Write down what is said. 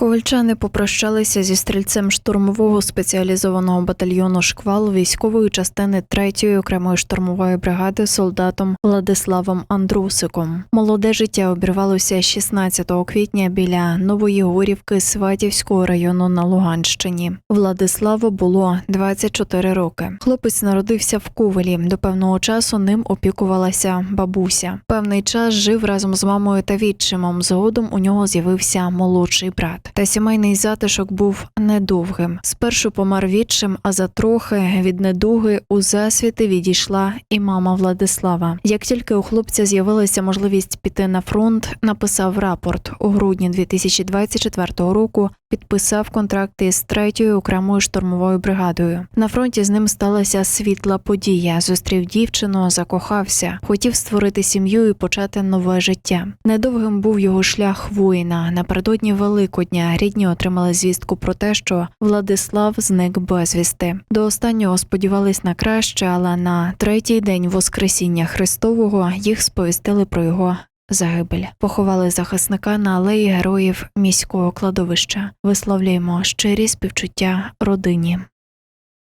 Ковальчани попрощалися зі стрільцем штурмового спеціалізованого батальйону шквал військової частини 3-ї окремої штурмової бригади солдатом Владиславом Андрусиком. Молоде життя обірвалося 16 квітня біля Нової Горівки Сватівського району на Луганщині. Владиславу було 24 роки. Хлопець народився в Ковелі. До певного часу ним опікувалася бабуся. Певний час жив разом з мамою та відчимом. Згодом у нього з'явився молодший брат. Та сімейний затишок був недовгим. Спершу помер відчим, а за трохи від недуги у засвіти відійшла і мама Владислава. Як тільки у хлопця з'явилася можливість піти на фронт, написав рапорт у грудні 2024 року. Підписав контракти з третьою окремою штурмовою бригадою. На фронті з ним сталася світла подія. Зустрів дівчину, закохався, хотів створити сім'ю і почати нове життя. Недовгим був його шлях воїна. Напередодні Великодня рідні отримали звістку про те, що Владислав зник безвісти. До останнього сподівались на краще, але на третій день Воскресіння Христового їх сповістили про його загибель. Поховали захисника на алеї героїв міського кладовища. Висловлюємо щирі співчуття родині.